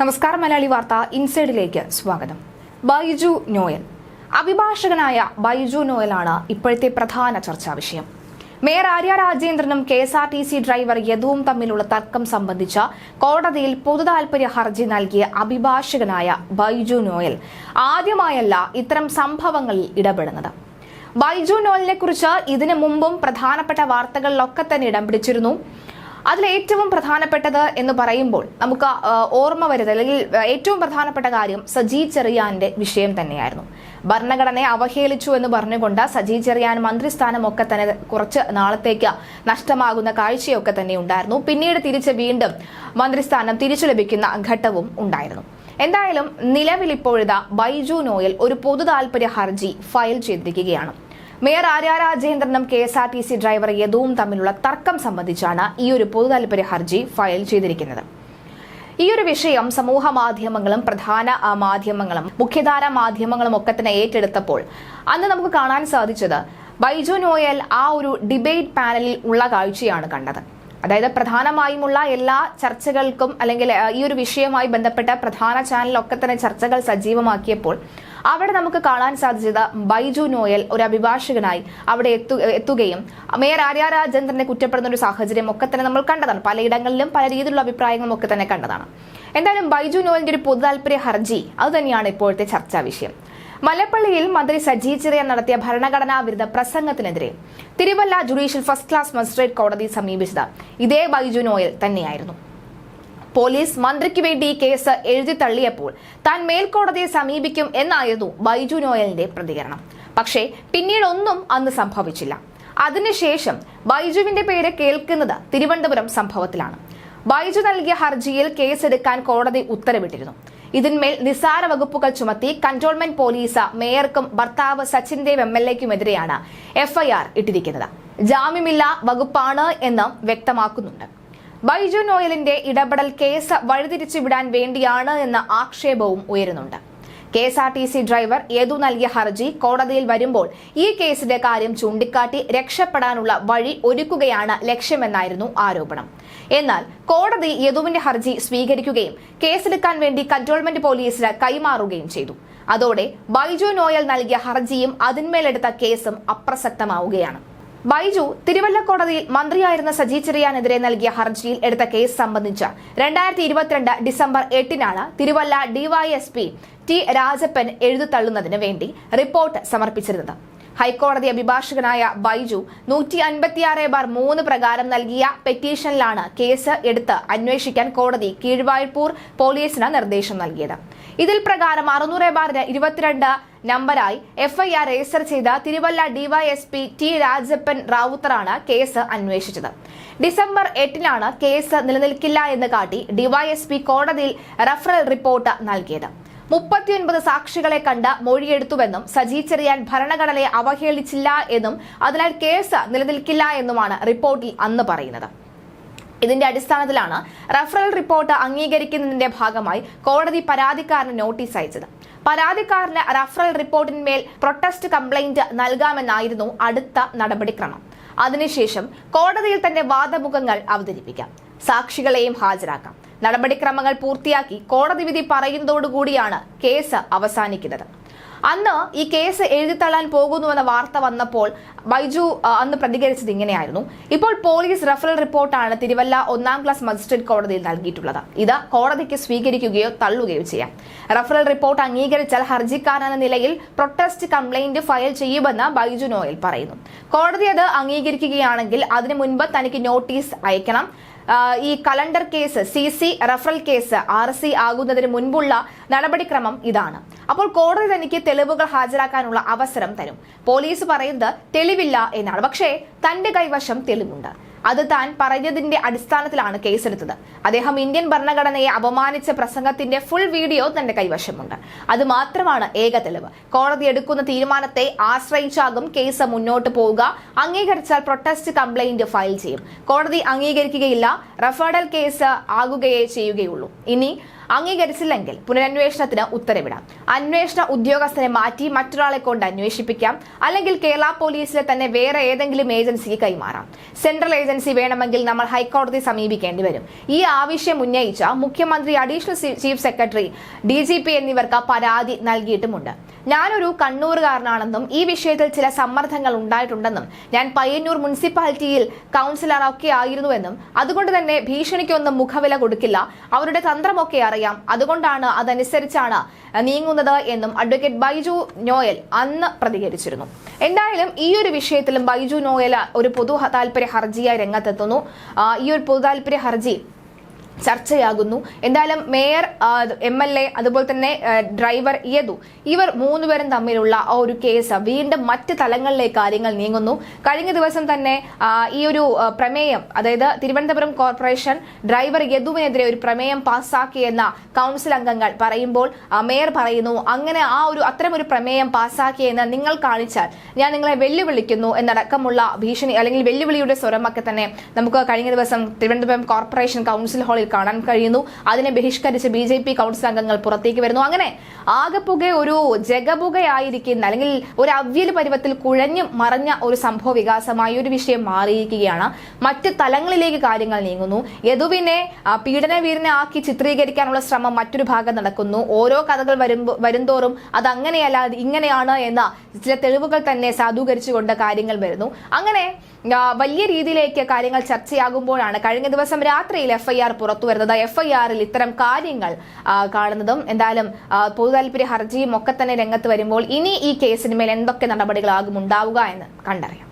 നമസ്കാരം മലയാളി വാർത്ത ഇൻസൈഡിലേക്ക് സ്വാഗതം. ബൈജു നോയൽ. അഭിഭാഷകനായ ബൈജു നോയലാണ് ഇപ്പോഴത്തെ പ്രധാന ചർച്ചാ വിഷയം. Mayor Arya രാജേന്ദ്രനും K S R T C driver യദുവും തമ്മിലുള്ള തർക്കം സംബന്ധിച്ച കോടതിയിൽ പൊതുതാൽപര്യ ഹർജി നൽകിയ അഭിഭാഷകനായ ബൈജു നോയൽ ആദ്യമായല്ല ഇത്തരം സംഭവങ്ങളിൽ ഇടപെടുന്നത്. ബൈജു നോയലിനെ കുറിച്ച് ഇതിനു മുമ്പും പ്രധാനപ്പെട്ട വാർത്തകളിലൊക്കെ തന്നെ ഇടം പിടിച്ചിരുന്നു. അതിൽ ഏറ്റവും പ്രധാനപ്പെട്ടത് എന്ന് പറയുമ്പോൾ നമുക്ക് ഓർമ്മ വരുന്നത് അല്ലെങ്കിൽ ഏറ്റവും പ്രധാനപ്പെട്ട കാര്യം സജി ചെറിയാന്റെ വിഷയം തന്നെയായിരുന്നു. ഭരണഘടനയെ അവഹേളിച്ചു എന്ന് പറഞ്ഞുകൊണ്ട് സജി ചെറിയാൻ മന്ത്രിസ്ഥാനം ഒക്കെ തന്നെ കുറച്ച് നാളത്തേക്ക് നഷ്ടമാകുന്ന കാഴ്ചയൊക്കെ തന്നെ ഉണ്ടായിരുന്നു. പിന്നീട് തിരിച്ച് വീണ്ടും മന്ത്രിസ്ഥാനം തിരിച്ചു ലഭിക്കുന്ന ഘട്ടവും ഉണ്ടായിരുന്നു. എന്തായാലും നിലവിൽ ബൈജു നോയൽ ഒരു പൊതു ഹർജി ഫയൽ ചെയ്തിരിക്കുകയാണ്. Mayor Arya രാജേന്ദ്രനും K S R T C driver യദുവും തമ്മിലുള്ള തർക്കം സംബന്ധിച്ചാണ് ഈ ഒരു പൊതു താൽപര്യ ഹർജി ഫയൽ ചെയ്തിരിക്കുന്നത്. ഈ ഒരു വിഷയം സമൂഹ മാധ്യമങ്ങളും പ്രധാന മാധ്യമങ്ങളും മുഖ്യധാര മാധ്യമങ്ങളും ഒക്കെ തന്നെ ഏറ്റെടുത്തപ്പോൾ അന്ന് നമുക്ക് കാണാൻ സാധിച്ചത് ബൈജു നോയൽ ആ ഒരു ഡിബേറ്റ് പാനലിൽ ഉള്ള കാഴ്ചയാണ് കണ്ടത്. അതായത് പ്രധാനമായുമുള്ള എല്ലാ ചർച്ചകൾക്കും അല്ലെങ്കിൽ ഈ ഒരു വിഷയവുമായി ബന്ധപ്പെട്ട പ്രധാന ചാനലൊക്കെ തന്നെ ചർച്ചകൾ സജീവമാക്കിയപ്പോൾ അവിടെ നമുക്ക് കാണാൻ സാധിച്ചത് ബൈജു നോയൽ ഒരു അഭിഭാഷകനായി അവിടെ എത്തു എത്തുകയും മേയർ ആര്യ രാജേന്ദ്രനെ കുറ്റപ്പെടുന്ന ഒരു സാഹചര്യം ഒക്കെ തന്നെ നമ്മൾ കണ്ടതാണ്. പലയിടങ്ങളിലും പല രീതിയിലുള്ള അഭിപ്രായങ്ങളും ഒക്കെ തന്നെ കണ്ടതാണ്. എന്തായാലും ബൈജു നോയലിന്റെ ഒരു പൊതു താല്പര്യ ഹർജി അത് തന്നെയാണ് ഇപ്പോഴത്തെ ചർച്ചാ വിഷയം. മലപ്പള്ളിയിൽ മന്ത്രി സജി ചെറിയ നടത്തിയ ഭരണഘടനാ വിരുദ്ധ പ്രസംഗത്തിനെതിരെ Thiruvalla judicial first class magistrate കോടതി സമീപിച്ചത്. ഇതേ ബൈജു നോയൽ തന്നെയായിരുന്നു. പോലീസ് മന്ത്രിക്ക് വേണ്ടി കേസ് എഴുതി തള്ളിയപ്പോൾ താൻ മേൽക്കോടതിയെ സമീപിക്കും എന്നായിരുന്നു ബൈജു നോയലിന്റെ പ്രതികരണം. പക്ഷേ പിന്നീട് ഒന്നും അന്ന് സംഭവിച്ചില്ല. അതിനുശേഷം ബൈജുവിന്റെ പേര് കേൾക്കുന്നത് തിരുവനന്തപുരം സംഭവത്തിലാണ്. ബൈജു നൽകിയ ഹർജിയിൽ കേസെടുക്കാൻ കോടതി ഉത്തരവിട്ടിരുന്നു. ഇതിന്മേൽ നിസാര വകുപ്പുകൾ ചുമത്തി കൺട്രോൾമെന്റ് പോലീസ് മേയർക്കും ഭർത്താവ് സച്ചിൻ ദേവ് എം എൽ എക്കുമെതിരെയാണ് എഫ്ഐആർ ഇട്ടിരിക്കുന്നത്. ജാമ്യമില്ല വകുപ്പാണ് എന്നും വ്യക്തമാക്കുന്നുണ്ട്. ബൈജു നോയലിന്റെ ഇടപെടൽ കേസ് വഴിതിരിച്ചുവിടാൻ വേണ്ടിയാണ് എന്ന ആക്ഷേപവും ഉയരുന്നുണ്ട്. K S R T C driver Yadu നൽകിയ ഹർജി കോടതിയിൽ വരുമ്പോൾ ഈ കേസിന്റെ കാര്യം ചൂണ്ടിക്കാട്ടി രക്ഷപ്പെടാനുള്ള വഴി ഒരുക്കുകയാണ് ലക്ഷ്യമെന്നായിരുന്നു ആരോപണം. എന്നാൽ കോടതി യദുവിന്റെ ഹർജി സ്വീകരിക്കുകയും കേസെടുക്കാൻ വേണ്ടി കൺട്രോൾമെന്റ് പോലീസിന് കൈമാറുകയും ചെയ്തു. അതോടെ ബൈജു നോയൽ നൽകിയ ഹർജിയും അതിന്മേലെടുത്ത കേസും അപ്രസക്തമാവുകയാണ്. ബൈജു തിരുവല്ല കോടതിയിൽ മന്ത്രിയായിരുന്ന സജി ചെറിയാനെതിരെ നൽകിയ ഹർജിയിൽ എടുത്ത കേസ് സംബന്ധിച്ച് രണ്ടായിരത്തി ഇരുപത്തിരണ്ട് ഡിസംബർ എട്ടിനാണ് തിരുവല്ല ഡിവൈഎസ്പി ടി രാജപ്പൻ എഴുതിത്തള്ളുന്നതിന് വേണ്ടി റിപ്പോർട്ട് സമർപ്പിച്ചിരുന്നത്. ഹൈക്കോടതി അഭിഭാഷകനായ ബൈജു നൂറ്റി അൻപത്തിയാറ് ബാർ മൂന്ന് പ്രകാരം നൽകിയ പെറ്റീഷനിലാണ് കേസ് എടുത്ത് അന്വേഷിക്കാൻ കോടതി കീഴ്വായ്പൂർ പോലീസിന് നിർദ്ദേശം നൽകിയത്. ഇതിൽ പ്രകാരം അറുന്നൂറ് ബാർ ഇരുപത്തിരണ്ട് നമ്പറായി എഫ്ഐആർ രജിസ്റ്റർ ചെയ്ത തിരുവല്ല ഡിവൈഎസ്പി ടി രാജപ്പൻ റാവുത്തറാണ് കേസ് അന്വേഷിച്ചത്. ഡിസംബർ എട്ടിനാണ് കേസ് നിലനിൽക്കില്ല എന്ന് കാട്ടി ഡിവൈഎസ്പി കോടതിയിൽ റഫറൽ റിപ്പോർട്ട് നൽകിയത്. മുപ്പത്തിയൊൻപത് സാക്ഷികളെ കണ്ട് മൊഴിയെടുത്തുവെന്നും സജി ചെറിയാൻ ഭരണഘടനയെ അവഹേളിച്ചില്ല എന്നും അതിനാൽ കേസ് നിലനിൽക്കില്ല എന്നുമാണ് റിപ്പോർട്ടിൽ അന്ന് പറയുന്നത്. ഇതിന്റെ അടിസ്ഥാനത്തിലാണ് റഫറൽ റിപ്പോർട്ട് അംഗീകരിക്കുന്നതിന്റെ ഭാഗമായി കോടതി പരാതിക്കാരന് നോട്ടീസ് അയച്ചത്. പരാതിക്കാരന് റഫറൽ റിപ്പോർട്ടിന്മേൽ പ്രൊട്ടസ്റ്റ് കംപ്ലൈന്റ് നൽകാമെന്നായിരുന്നു അടുത്ത നടപടിക്രമം. അതിനുശേഷം കോടതിയിൽ തന്നെ വാദമുഖങ്ങൾ അവതരിപ്പിക്കാം. സാക്ഷികളെയും ഹാജരാക്കാം. നടപടിക്രമങ്ങൾ പൂർത്തിയാക്കി കോടതി വിധി പറയുന്നതോടുകൂടിയാണ് കേസ് അവസാനിക്കുന്നത്. അന്ന് ഈ കേസ് എഴുതിത്തള്ളാൻ പോകുന്നുവെന്ന വാർത്ത വന്നപ്പോൾ ബൈജു അന്ന് പ്രതികരിച്ചത് ഇങ്ങനെയായിരുന്നു. ഇപ്പോൾ പോലീസ് റഫറൽ റിപ്പോർട്ടാണ് തിരുവല്ല ഒന്നാം ക്ലാസ് മജിസ്ട്രേറ്റ് കോടതിയിൽ നൽകിയിട്ടുള്ളത്. ഇത് കോടതിക്ക് സ്വീകരിക്കുകയോ തള്ളുകയോ ചെയ്യാം. റഫറൽ റിപ്പോർട്ട് അംഗീകരിച്ചാൽ ഹർജിക്കാരൻ എന്ന നിലയിൽ പ്രൊട്ടസ്റ്റ് കംപ്ലൈന്റ് ഫയൽ ചെയ്യുമെന്ന് ബൈജു നോയൽ പറയുന്നു. കോടതി അത് അംഗീകരിക്കുകയാണെങ്കിൽ അതിനു മുൻപ് തനിക്ക് നോട്ടീസ് അയക്കണം. ഈ calendar case C C referral case R C ആകുന്നതിന് മുൻപുള്ള നടപടിക്രമം ഇതാണ്. അപ്പോൾ കോടതി തനിക്ക് തെളിവുകൾ ഹാജരാക്കാനുള്ള അവസരം തരും. പോലീസ് പറയുന്നത് തെളിവില്ല എന്നാണ്. പക്ഷേ തന്റെ കൈവശം തെളിവുണ്ട്. അത് താൻ പറഞ്ഞതിന്റെ അടിസ്ഥാനത്തിലാണ് കേസെടുത്തത്. അദ്ദേഹം ഇന്ത്യൻ ഭരണഘടനയെ അപമാനിച്ച പ്രസംഗത്തിന്റെ ഫുൾ വീഡിയോ തന്റെ കൈവശമുണ്ട്. അത് മാത്രമാണ് ഏക തെളിവ്. കോടതി എടുക്കുന്ന തീരുമാനത്തെ ആശ്രയിച്ചാകും കേസ് മുന്നോട്ട് പോവുക. അംഗീകരിച്ചാൽ പ്രൊട്ടസ്റ്റ് കംപ്ലൈന്റ് ഫയൽ ചെയ്യും. കോടതി അംഗീകരിക്കുകയില്ല. റഫേഡൽ കേസ് ആകുകയേ ചെയ്യുകയുള്ളൂ. ഇനി അംഗീകരിച്ചില്ലെങ്കിൽ പുനരന്വേഷണത്തിന് ഉത്തരവിടാം. അന്വേഷണ ഉദ്യോഗസ്ഥനെ മാറ്റി മറ്റൊരാളെ കൊണ്ട് അന്വേഷിപ്പിക്കാം. അല്ലെങ്കിൽ കേരള പോലീസിലെ തന്നെ വേറെ ഏതെങ്കിലും ഏജൻസിക്ക് കൈമാറാം. സെൻട്രൽ ഏജൻസി വേണമെങ്കിൽ നമ്മൾ ഹൈക്കോടതി സമീപിക്കേണ്ടി വരും. ഈ ആവശ്യം ഉന്നയിച്ച മുഖ്യമന്ത്രി അഡീഷണൽ ചീഫ് സെക്രട്ടറി ഡി എന്നിവർക്ക് പരാതി നൽകിയിട്ടുമുണ്ട്. ഞാനൊരു കണ്ണൂറുകാരനാണെന്നും ഈ വിഷയത്തിൽ ചില സമ്മർദ്ദങ്ങൾ ഉണ്ടായിട്ടുണ്ടെന്നും ഞാൻ പയ്യന്നൂർ മുനിസിപ്പാലിറ്റിയിൽ കൗൺസിലർ ഒക്കെ ആയിരുന്നുവെന്നും അതുകൊണ്ട് തന്നെ ഭീഷണിക്കൊന്നും മുഖവില കൊടുക്കില്ല. അവരുടെ തന്ത്രമൊക്കെ അറിയാം. അതുകൊണ്ടാണ് അതനുസരിച്ചാണ് നീങ്ങുന്നത് എന്നും അഡ്വക്കേറ്റ് ബൈജു നോയൽ അന്ന് പ്രതികരിച്ചിരുന്നു. എന്തായാലും ഈ ഒരു വിഷയത്തിലും ബൈജു നോയൽ ഒരു പൊതു താല്പര്യ ഹർജിയായി രംഗത്തെത്തുന്നു. ഈ ഒരു പൊതു താല്പര്യ ഹർജി ചർച്ചയാകുന്നു. എന്തായാലും മേയർ എം എൽ എ അതുപോലെ തന്നെ ഡ്രൈവർ യദു ഇവർ മൂന്നുപേരും തമ്മിലുള്ള ആ ഒരു കേസ് വീണ്ടും മറ്റ് തലങ്ങളിലെ കാര്യങ്ങൾ നീങ്ങുന്നു. കഴിഞ്ഞ ദിവസം തന്നെ ഈ ഒരു പ്രമേയം അതായത് തിരുവനന്തപുരം കോർപ്പറേഷൻ ഡ്രൈവർ യദുവിനെതിരെ ഒരു പ്രമേയം പാസ്സാക്കിയെന്ന കൗൺസിൽ അംഗങ്ങൾ പറയുമ്പോൾ മേയർ പറയുന്നു അങ്ങനെ ആ ഒരു അത്തരം ഒരു പ്രമേയം പാസ്സാക്കിയെന്ന് നിങ്ങൾ കാണിച്ചാൽ ഞാൻ നിങ്ങളെ വെല്ലുവിളിക്കുന്നു എന്നടക്കമുള്ള ഭീഷണി അല്ലെങ്കിൽ വെല്ലുവിളിയുടെ സ്വരമൊക്കെ തന്നെ നമുക്ക് കഴിഞ്ഞ ദിവസം തിരുവനന്തപുരം കോർപ്പറേഷൻ കൗൺസിൽ ഹാളിൽ കാണാൻ കഴിയുന്നു. അതിനെ ബഹിഷ്കരിച്ച് ബി ജെ പി കൗൺസിൽ അംഗങ്ങൾ പുറത്തേക്ക് വരുന്നു. അങ്ങനെ ആകെപ്പുക ഒരു ജഗപുകയായിരിക്കുന്ന അല്ലെങ്കിൽ ഒരു അവ്യൽ പരുവത്തിൽ കുഴഞ്ഞു മറഞ്ഞ ഒരു സംഭവ വികാസമായി ഒരു വിഷയം മാറിയിരിക്കുകയാണ്. മറ്റ് തലങ്ങളിലേക്ക് കാര്യങ്ങൾ നീങ്ങുന്നു. യദുവിനെ പീഡനവീരനെ ആക്കി ചിത്രീകരിക്കാനുള്ള ശ്രമം മറ്റൊരു ഭാഗം നടക്കുന്നു. ഓരോ കഥകൾ വരുമ്പോ വരുന്തോറും അത് അങ്ങനെയല്ല ഇങ്ങനെയാണ് എന്ന ചില തെളിവുകൾ തന്നെ സാധൂകരിച്ചുകൊണ്ട് കാര്യങ്ങൾ വരുന്നു. അങ്ങനെ വലിയ രീതിയിലേക്ക് കാര്യങ്ങൾ ചർച്ചയാകുമ്പോഴാണ് കഴിഞ്ഞ ദിവസം രാത്രിയിൽ എഫ്ഐആർ പുറത്തു വരുന്നത് എഫ് ഐ ആറിൽ ഇത്തരം കാര്യങ്ങൾ കാണുന്നതും എന്തായാലും പൊതുതാൽപര്യ ഹർജിയും ഒക്കെ തന്നെ രംഗത്ത് വരുമ്പോൾ ഇനി ഈ കേസിന് മേൽ എന്തൊക്കെ നടപടികളാകും ഉണ്ടാവുക എന്ന് കണ്ടറിയാം.